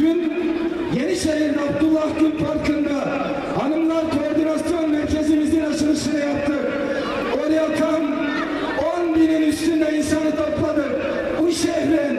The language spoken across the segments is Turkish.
Dün Yenişehir'de Abdullah Gül Parkı'nda Hanımlar Koordinasyon Merkezimizin açılışını yaptık. Oraya tam 10 binin üstünde insanı topladık. Bu şehrin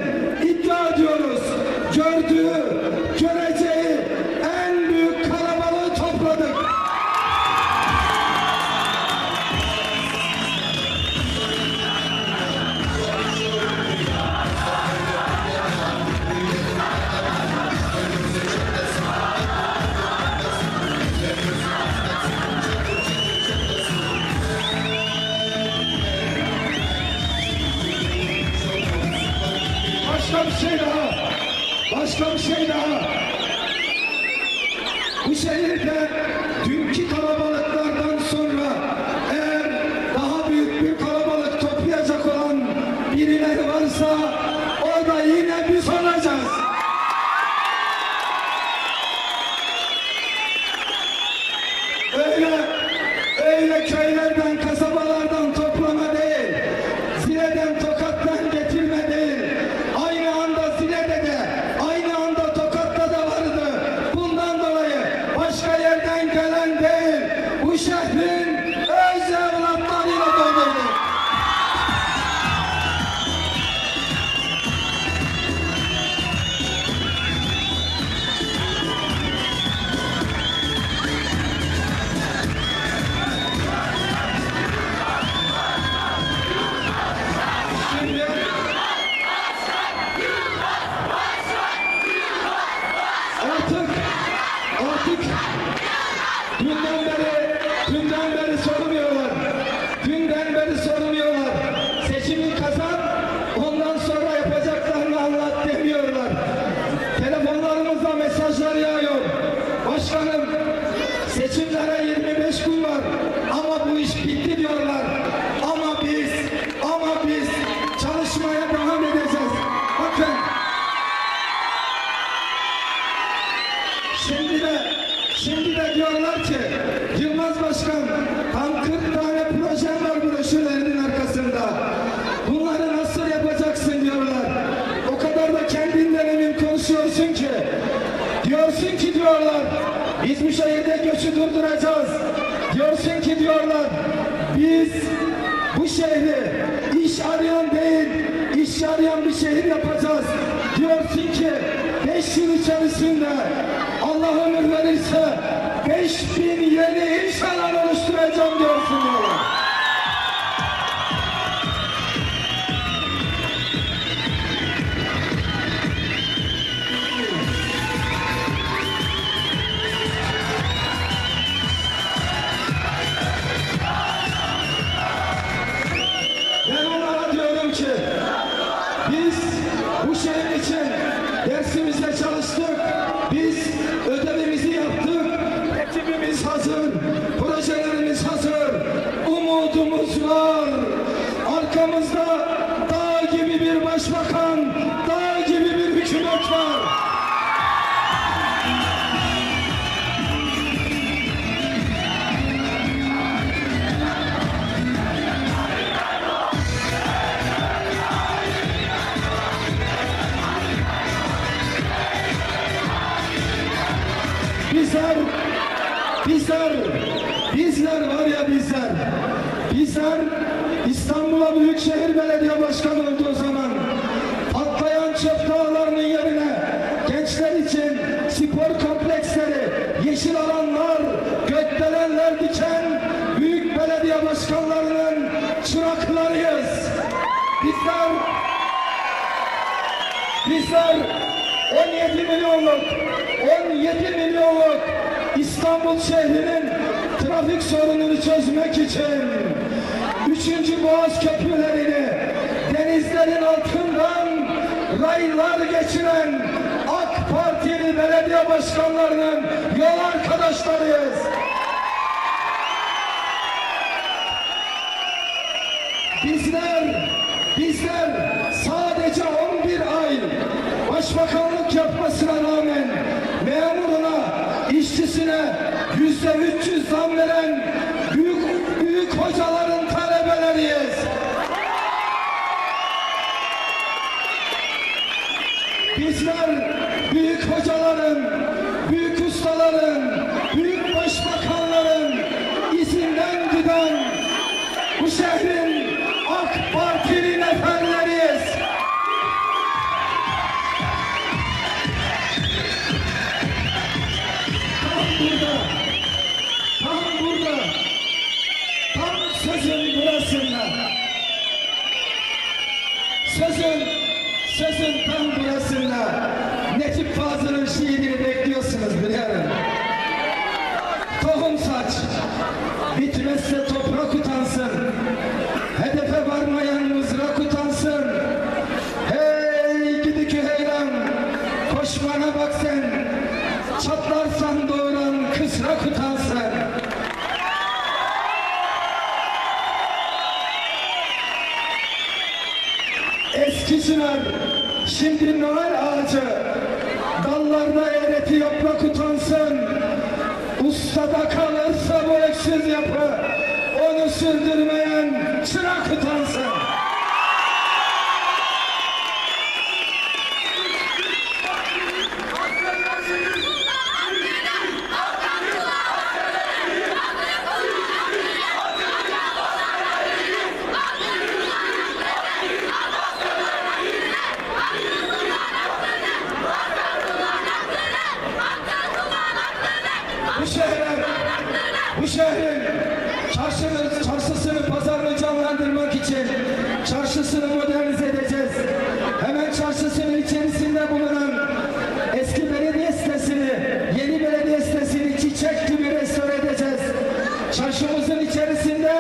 Başkanım seçimlere 25 gün var ama bu iş bitti diyorlar. Ama biz ama biz çalışmaya devam edeceğiz. Bakın Şimdi de şimdi de diyorlar ki Yılmaz Başkan tam 40 tane projem var broşürlerinin arkasında. Bunları nasıl yapacaksın diyorlar. O kadar da kendinden emin konuşuyorsun ki. Diyorsun ki diyorlar biz bu şehirde göçü durduracağız. Diyorsun ki diyorlar biz bu şehri iş arayan değil iş arayan bir şehir yapacağız. Diyorsun ki 5 yıl içerisinde Allah ömür verirse 5000 yeni iş alanı oluşturacağım diyorsun Büyükşehir Belediye Başkanı olduğu zaman patlayan çöp dağlarının yerine gençler için spor kompleksleri, yeşil alanlar, gökdelenler diken büyük belediye başkanlarının çıraklarıyız. Bizler Bizler 17 milyonluk 17 milyonluk İstanbul şehrinin trafik sorununu çözmek için 3. Boğaz köprülerini denizlerin altından raylar geçiren AK Partili belediye başkanlarının yol arkadaşlarıyız. Bizler, bizler sadece 11 ay başbakanlık yapmasına rağmen memuruna, işçisine yüz yüzde 300 zam veren Bizler büyük hocaların, büyük ustaların, büyük başbakanların izinden giden Ustada kalırsa bu eksiz yapı, onu sürdürmeyen çırak utansın. Bu şehre, bu şehrin çarşını, çarşısını, pazarını canlandırmak için çarşısını modernize edeceğiz. Hemen çarşısının içerisinde bulunan eski belediye sitesini, yeni belediye sitesini çiçek gibi restore edeceğiz. Çarşımızın içerisinde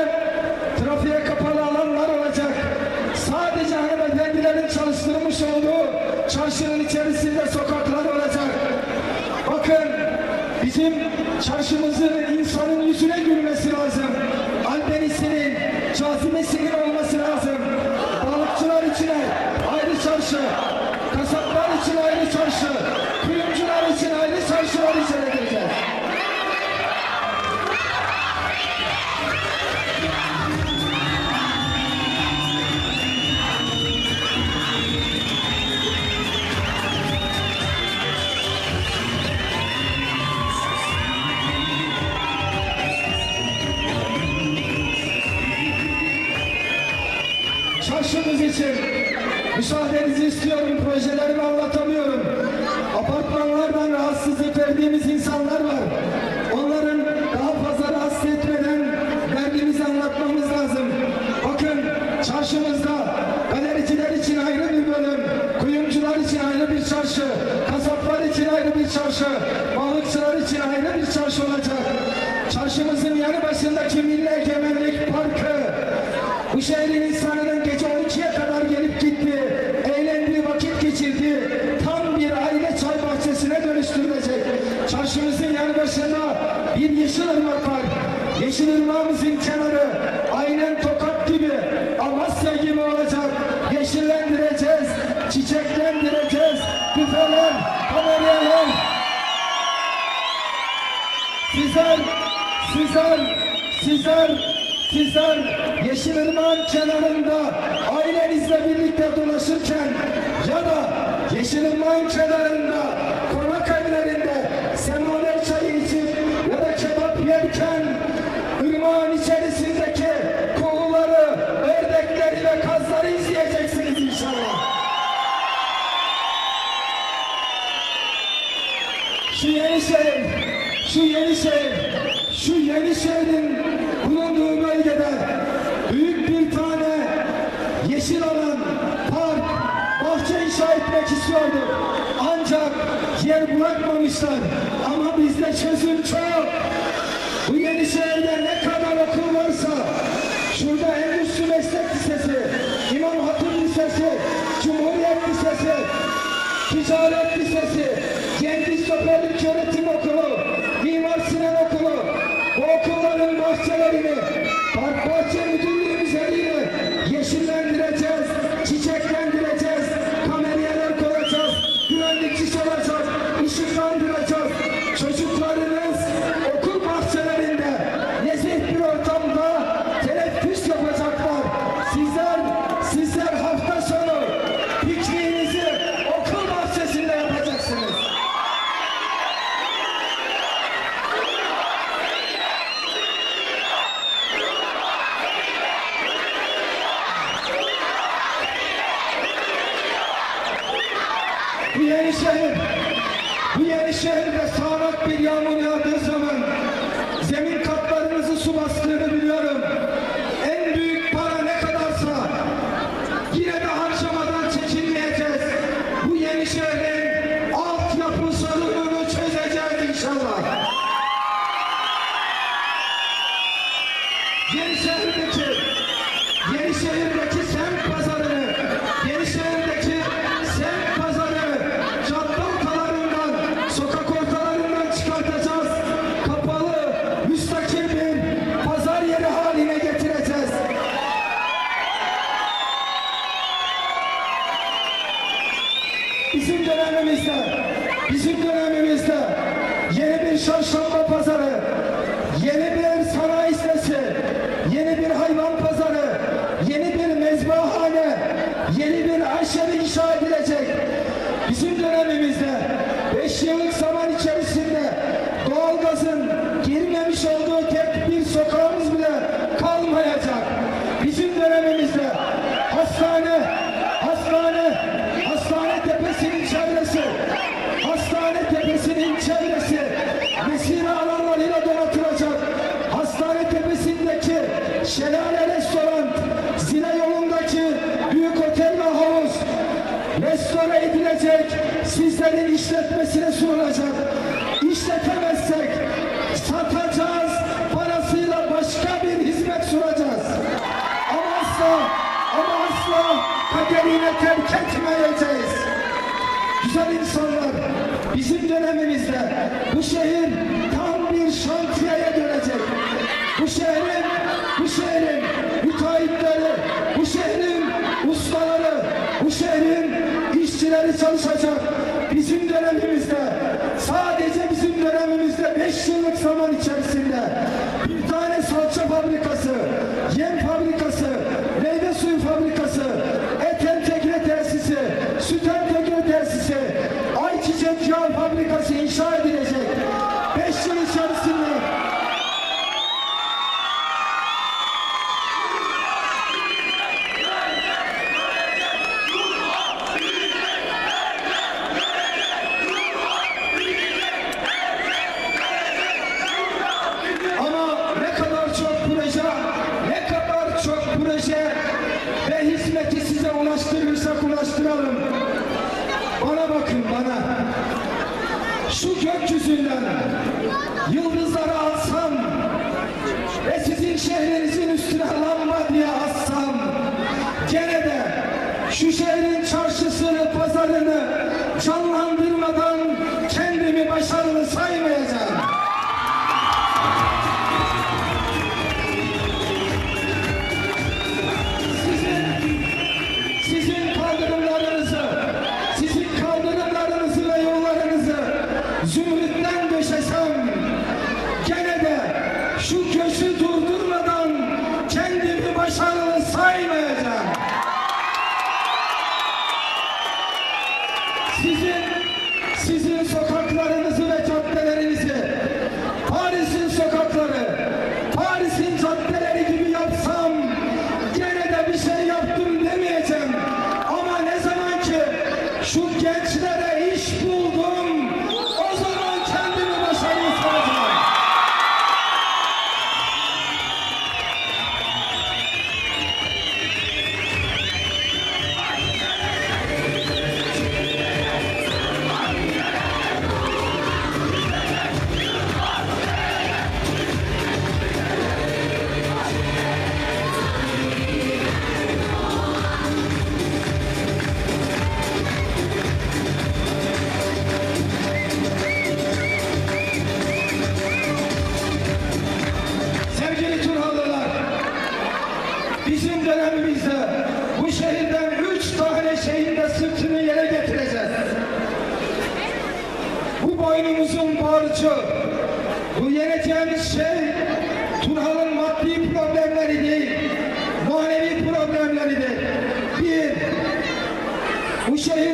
trafiğe kapalı alanlar olacak. Sadece hanımefendilerin çalıştırmış olduğu çarşının içerisinde sokaklar olacak. Bakın bizim çarşımızın insanın yüzüne gülmesi lazım. Albenisinin, cazibesinin olması lazım. Balıkçılar için ayrı çarşı, kasaplar için ayrı çarşı, istiyorum. Projelerimi anlatamıyorum. Apartmanlardan rahatsızlık verdiğimiz insanlar var. Onların daha fazla rahatsız etmeden derdimizi anlatmamız lazım. Bakın çarşımızda galericiler için ayrı bir bölüm, kuyumcular için ayrı bir çarşı, kasaplar için ayrı bir çarşı, balıkçılar için ayrı bir çarşı olacak. Çarşımızın yanı başındaki Milli Egemenlik Parkı, bu şehrin insanının yeşil ırmak. Yeşil ırmağımızın kenarı aynen tokat gibi, Amasya gibi olacak. Yeşillendireceğiz, çiçeklendireceğiz. Büfeler, kameryalar, Sizler, sizler, sizler, sizler Yeşilırmağın kenarında ailenizle birlikte dolaşırken ya da Yeşilırmağın kenarında Şu yeni şehir, şu yeni şehir, şu yeni şehrin bulunduğu bölgede büyük bir tane yeşil alan, park, bahçe inşa etmek istiyordu. Ancak yer bırakmamışlar. Ama bizde çözüm çok. Bu yeni şehirde ne kadar okul varsa, şurada Endüstri Meslek Lisesi, İmam Hatip Lisesi, Cumhuriyet Lisesi, Ticaret Lisesi, Finish your head. Bizim dönemimizde, bizim dönemimizde yeni bir çarşamba pazarı, neresi olacak? İşletemezsek satacağız, parasıyla başka bir hizmet sunacağız. Ama asla, ama asla kaderine terk etmeyeceğiz. Güzel insanlar, bizim dönemimizde bu şehir tam bir şantiyeye dönecek. Bu şehrin, bu şehrin müteahhitleri, bu şehrin ustaları, bu şehrin işçileri çalışacak. personality bakın bana. Şu gökyüzünden yıldızları alsam ve sizin şehrinizin üstüne lamba diye assam gene de şu şehrin çarşısını, pazarını canlandırmadan kendimi başarılı şu gençlere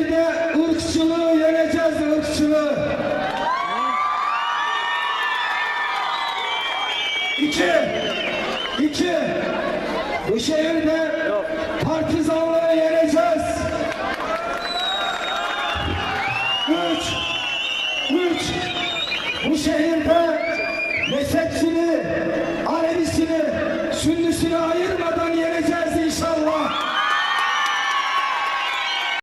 Türkiye'de ırkçılığı yeneceğiz ırkçılığı. İki, iki, bu şehirde